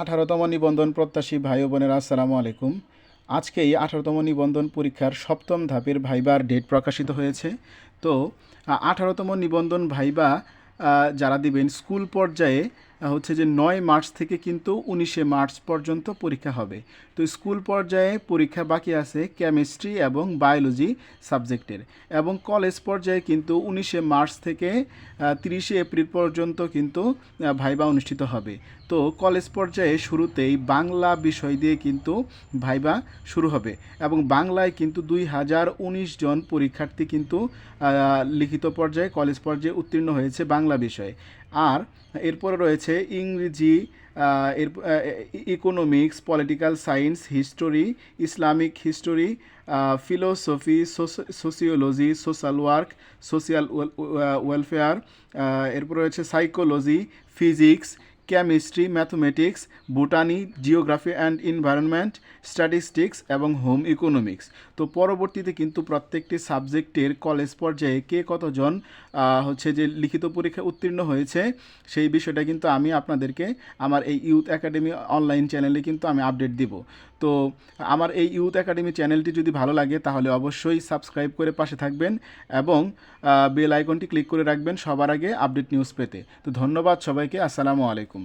আঠারোতম নিবন্ধন প্রত্যাশী ভাই বোনের, আসসালামু আলাইকুম। আজকে এই আঠারোতম নিবন্ধন পরীক্ষার সপ্তম ধাপের ভাইবার ডেট প্রকাশিত হয়েছে। তো আঠারোতম নিবন্ধন ভাইবা যারা দিবেন স্কুল পর্যায়ে হচ্ছে যে নয় মার্চ থেকে কিন্তু উনিশে মার্চ পর্যন্ত পরীক্ষা হবে। তো স্কুল পর্যায়ে পরীক্ষা বাকি আছে কেমিস্ট্রি এবং বায়োলজি সাবজেক্টের। এবং কলেজ পর্যায়ে কিন্তু উনিশে মার্চ থেকে তিরিশে এপ্রিল পর্যন্ত কিন্তু ভাইবা অনুষ্ঠিত হবে। তো কলেজ পর্যায়ে শুরুতেই বাংলা বিষয় দিয়ে কিন্তু ভাইবা শুরু হবে এবং বাংলায় কিন্তু দুই হাজার উনিশ জন পরীক্ষার্থী কিন্তু লিখিত পর্যায়ে কলেজ পর্যায়ে উত্তীর্ণ হয়েছে বাংলা বিষয়ে। আর এরপরে রয়েছে ইংরেজি এর economics political science history Islamic history philosophy sociology social work social welfare এরপর রয়েছে psychology physics chemistry mathematics botany geography and environment statistics এবং হোম ইকোনমিক্স তো পরবর্তীতে কিন্তু প্রত্যেকটি সাবজেক্টের কলেজ পর্যায়ে কে কতজন হচ্ছে যে লিখিত পরীক্ষা উত্তীর্ণ হয়েছে, সেই বিষয়টা কিন্তু আমি আপনাদেরকে আমার এই ইউথ একাডেমি অনলাইন চ্যানেলে কিন্তু আমি আপডেট দিব। তো আমার এই ইউথ একাডেমি চ্যানেলটি যদি ভালো লাগে, তাহলে অবশ্যই সাবস্ক্রাইব করে পাশে থাকবেন এবং বেল আইকনটি ক্লিক করে রাখবেন সবার আগে আপডেট নিউজ পেতে। তো ধন্যবাদ সবাইকে, আসসালামু আলাইকুম।